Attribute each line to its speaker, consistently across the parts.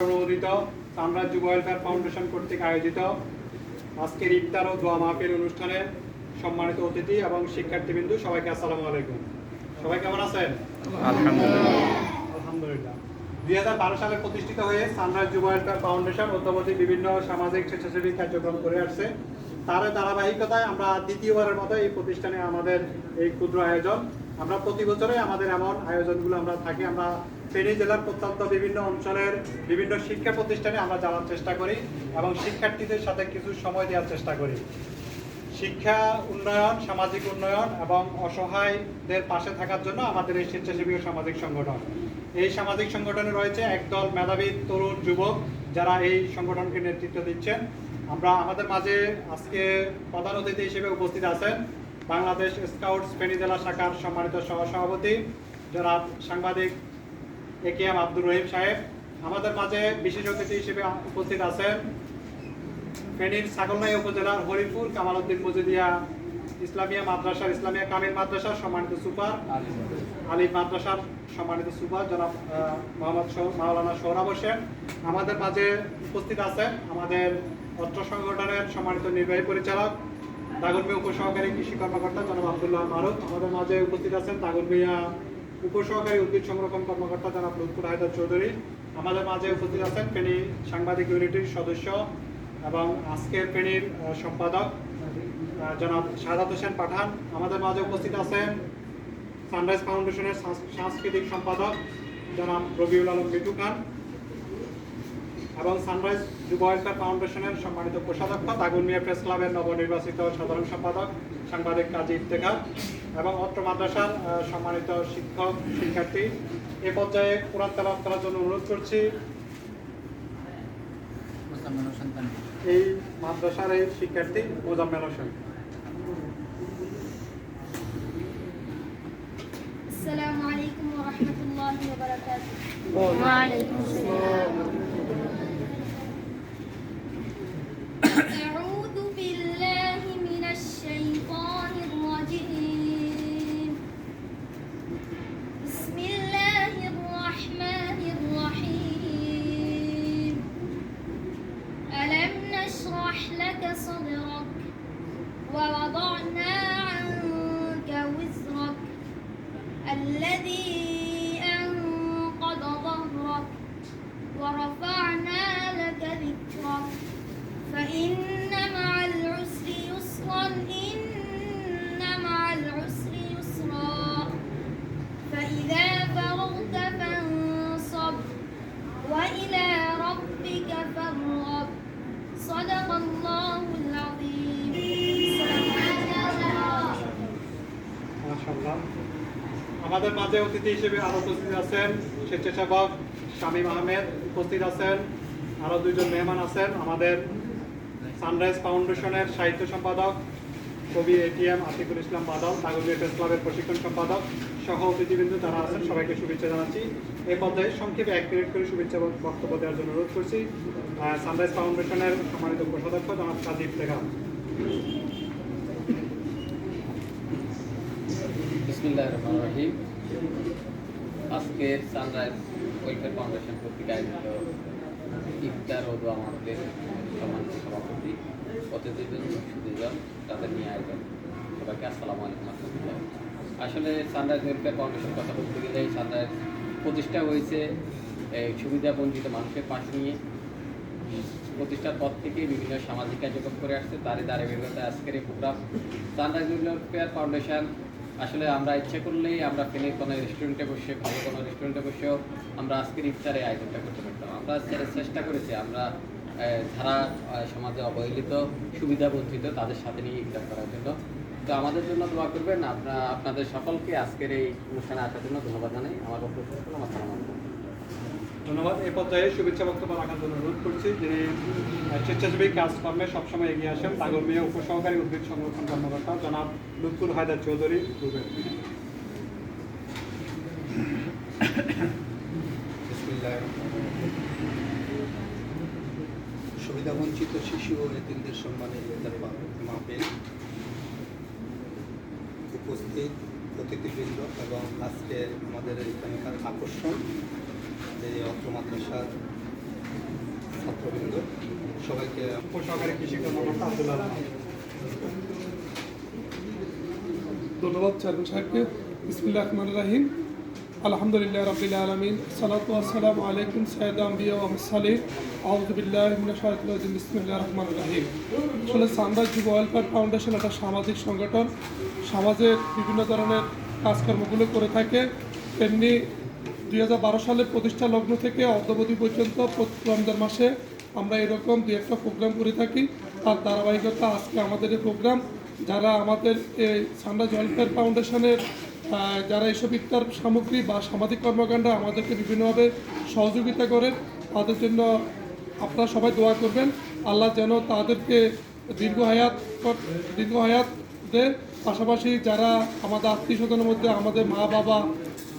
Speaker 1: অনুমোদিত সাম্রাজ্য welfare foundation কর্তৃক আয়োজিত আজকের ইফতার ও দোয়া মাহফিল অনুষ্ঠানে সম্মানিত অতিথি এবং শিক্ষার্থীবৃন্দু সবাইকে আসসালামু আলাইকুম। সবাই কেমন আছেন? আলহামদুলিল্লাহ। দুই হাজার বারো সালে প্রতিষ্ঠিত হয়ে সানরাইজ যুব ওয়েলফেয়ার ফাউন্ডেশন অদ্যাবধি বিভিন্ন সামাজিক স্বেচ্ছাসেবী কার্যক্রম করে আসছে। তার ধারাবাহিকতায় আমরা দ্বিতীয়বারের মতো এই প্রতিষ্ঠানে আমাদের এই ক্ষুদ্র আয়োজন আমরা প্রতি বছরে আমাদের এমন আয়োজনগুলো আমরা থাকি। আমরা ফেনী জেলার প্রত্যন্ত বিভিন্ন অঞ্চলের বিভিন্ন শিক্ষা প্রতিষ্ঠানে আমরা যাওয়ার চেষ্টা করি এবং শিক্ষার্থীদের সাথে কিছু সময় দেওয়ার চেষ্টা করি। শিক্ষা উন্নয়ন, সামাজিক উন্নয়ন এবং অসহায়দের পাশে থাকার জন্য আমাদের এই স্বেচ্ছাসেবী সামাজিক সংগঠন। এই সামাজিক সংগঠনে রয়েছে একদল মেধাবী তরুণ যুবক যারা এই সংগঠনকে নেতৃত্ব দিচ্ছেন। আমরা আমাদের মাঝে আজকে প্রধান অতিথি হিসেবে উপস্থিত আছেন বাংলাদেশ স্কাউটস ফেনী জেলা শাখার সম্মানিত সহসভাপতি, জনাব সাংবাদিক এ কে এম আব্দুর রহিম সাহেব। আমাদের মাঝে বিশেষ অতিথি হিসেবে উপস্থিত আছেন ফেনীর ছাগলনাই উপজেলার হরিপুর কামালউদ্দিন মজিদিয়া ইসলামিয়া মাদ্রাসার ইসলামিয়া কামিল মাদ্রাসার সম্মানিত সুপার, আলী মাদ্রাসার সম্মানিত সুপার, জনাব মোহাম্মদ মাওলানা সৌরভ হোসেন। আমাদের মাঝে উপস্থিত আছেন আমাদের অত্র সংগঠনের সম্মানিত নির্বাহী পরিচালক দাগনমিয়া উপসহকারী কৃষি কর্মকর্তা জনাব আবদুল্লাহ মারুফ আমাদের মাঝে উপস্থিত আছেন দাগনমিয়া উপসহকারী উদ্ভিদ সংরক্ষণ কর্মকর্তা জনাব লুৎফুর হায়দার চৌধুরী। আমাদের মাঝে উপস্থিত আছেন ফেনী সাংবাদিক ইউনিটির সদস্য এবং আজকের ফেনীর সম্পাদক জনাব শাহাদ হোসেন পাঠান। আমাদের মাঝে উপস্থিত আছেন সানরাইজ ফাউন্ডেশনের সাংস্কৃতিক সম্পাদক জনাব রবিউল আলম মিটু খান। এবং সানরাইজ যুব ওয়েলফেয়ার ফাউন্ডেশনের সম্মানিত কোষাধ্যক্ষ দাগুনিয়া প্রেস ক্লাবের নবনির্বাচিত সাধারণ সম্পাদক সাংবাদিক কাজী ইফতেখার এবং অত্র মাদ্রাসার আহ, সম্মানিত শিক্ষক শিক্ষার্থী এ পর্যায়ে কোরআন তেলাওয়াত করার জন্য অনুরোধ করছি এই মাদ্রাসার এই শিক্ষার্থী মোজাম্মেল হোসেন
Speaker 2: السلام عليكم ورحمة الله وبركاته
Speaker 3: وعليكم السلام
Speaker 2: ووضعنا عنك وزرك الذي أنقض ظهرك ورفعنا لك ذكرك. فإن
Speaker 1: আমাদের মাঝে অতিথি হিসেবে আরও উপস্থিত আছেন স্বেচ্ছাসেবক শামীম আহমেদ উপস্থিত আছেন, আরও দুইজন মেহমান আছেন, আমাদের সানরাইজ ফাউন্ডেশনের সাহিত্য সম্পাদক কবি এটিএম আতিকুল ইসলাম বাদল নাগরিক প্রেস ক্লাবের প্রশিক্ষণ সম্পাদক সহ অতিথিবৃন্দ যারা আছেন, সবাইকে শুভেচ্ছা জানাচ্ছি। এই পর্যায়ে সংক্ষেপে এক মিনিট করে শুভেচ্ছা বক্তব্য দেওয়ার জন্য অনুরোধ করছি সানরাইজ ফাউন্ডেশনের সম্মানিত কোষাধ্যক্ষ জনাব কাজী ইফতেখার
Speaker 4: বিসমিল্লাহ রহমান রহিম। আজকের সানরাইজ ওয়েলফেয়ার ফাউন্ডেশন কর্তৃক আয়োজিত ইফতার ও দোয়া সম্মানিত সভাপতি, অতিথিবৃন্দ সুদীজন তাদের নিয়ে আয়োজন। সবাইকে আসসালামু আলাইকুম আসলে সানরাইজ ওয়েলফেয়ার ফাউন্ডেশন কথা বলতে গেলে সানরাইজ প্রতিষ্ঠা হয়েছে সুবিধা বঞ্চিত মানুষের পাশ নিয়ে। প্রতিষ্ঠার পর থেকে বিভিন্ন সামাজিক কার্যক্রম করে আসছে, তারই ধারাবাহিকতা আজকের এই প্রোগ্রাম। সানরাইজ ওয়েলফেয়ার ফাউন্ডেশন আসলে আমরা ইচ্ছে করলেই আমরা ফেনীর কোনো রেস্টুরেন্টে বসে, ভালো কোনো রেস্টুরেন্টে বসেও আমরা আজকের ইফতারে আয়োজনটা করতে পারতাম। আমরা চেষ্টা করেছি, আমরা যারা সমাজে অবহেলিত সুবিধা বঞ্চিত তাদের সাথে নিয়ে ইফতার করার জন্য। তো আমাদের জন্য দোয়া করবেন, আপনার, আপনাদের সকলকে আজকের এই অনুষ্ঠানে আসার জন্য ধন্যবাদ জানাই। আমার বক্তব্য আসসালামু আলাইকুম।
Speaker 1: ধন্যবাদ। এই পর্যায়ে শুভেচ্ছা বক্তব্য রাখার জন্য অনুরোধ করছি যিনি স্বেচ্ছাসেবী কাজকর্মে সবসময় এগিয়ে আসেন। নাগরমিয়া উপসহকারী উদ্ভিদ সংরক্ষণ কর্মকর্তা জনাব লুৎফুর হায়দার চৌধুরী। রুবেন
Speaker 5: সুবিধাবঞ্চিত শিশু ও এতিমদের সম্মানে ইফতার মা- মাহফিল। উপস্থিত অতিথিবৃন্দ এবং আজকে আমাদের এখানকার আকর্ষণ।
Speaker 3: ধন্যবাদ সাহেবকে। রাহিম। আলহামদুলিল্লাহ রবিল আলমিন। সালাতু আসসালাম আলাইকুম সৈয়দ আম্বিয়া আউজবিল্লাহ রহমান রাহিম। আসলে যুব ওয়েলফেয়ার ফাউন্ডেশন একটা সামাজিক সংগঠন। সমাজের বিভিন্ন ধরনের কাজকর্মগুলো করে থাকে। তেমনি দুই সালের প্রতিষ্ঠা লগ্ন থেকে অদ্যবধি পর্যন্ত প্রতি রমজান মাসে আমরা এরকম দু একটা প্রোগ্রাম করে থাকি। তার ধারাবাহিকতা আজকে আমাদের এই প্রোগ্রাম। যারা আমাদের এই সানরাইজ ওয়েলফেয়ার ফাউন্ডেশনের যারা এসব ইফতার সামগ্রী বা সামাজিক কর্মকাণ্ড আমাদেরকে বিভিন্নভাবে সহযোগিতা করেন, তাদের জন্য আপনারা সবাই দোয়া করবেন। আল্লাহ যেন তাদেরকে দীর্ঘ হায়াত দীর্ঘ হায়াত দেয় পাশাপাশি যারা আমাদের আত্মীয় স্বজনের মধ্যে আমাদের মা বাবা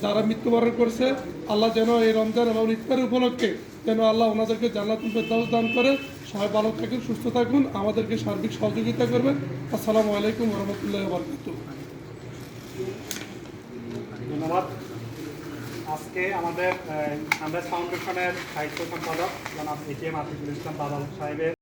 Speaker 3: যারা মৃত্যুবরণ করেছে, আল্লাহ যেন এই রমজান এবং ইফতার উপলক্ষে যেন আল্লাহ ওনাদেরকে জান্নাতুল ফেরদাউস দান করে। সবাই ভালো থাকুন, সুস্থ থাকুন, আমাদেরকে সার্বিক সহযোগিতা করবেন। আসসালামু আলাইকুম রহমতুল্লাহ বরকাতুহ
Speaker 1: ধন্যবাদ। আজকে আমাদের সানরাইজ ফাউন্ডেশনের সাহিত্য সম্পাদক জনাব ইসলাম বাদল সাহেবের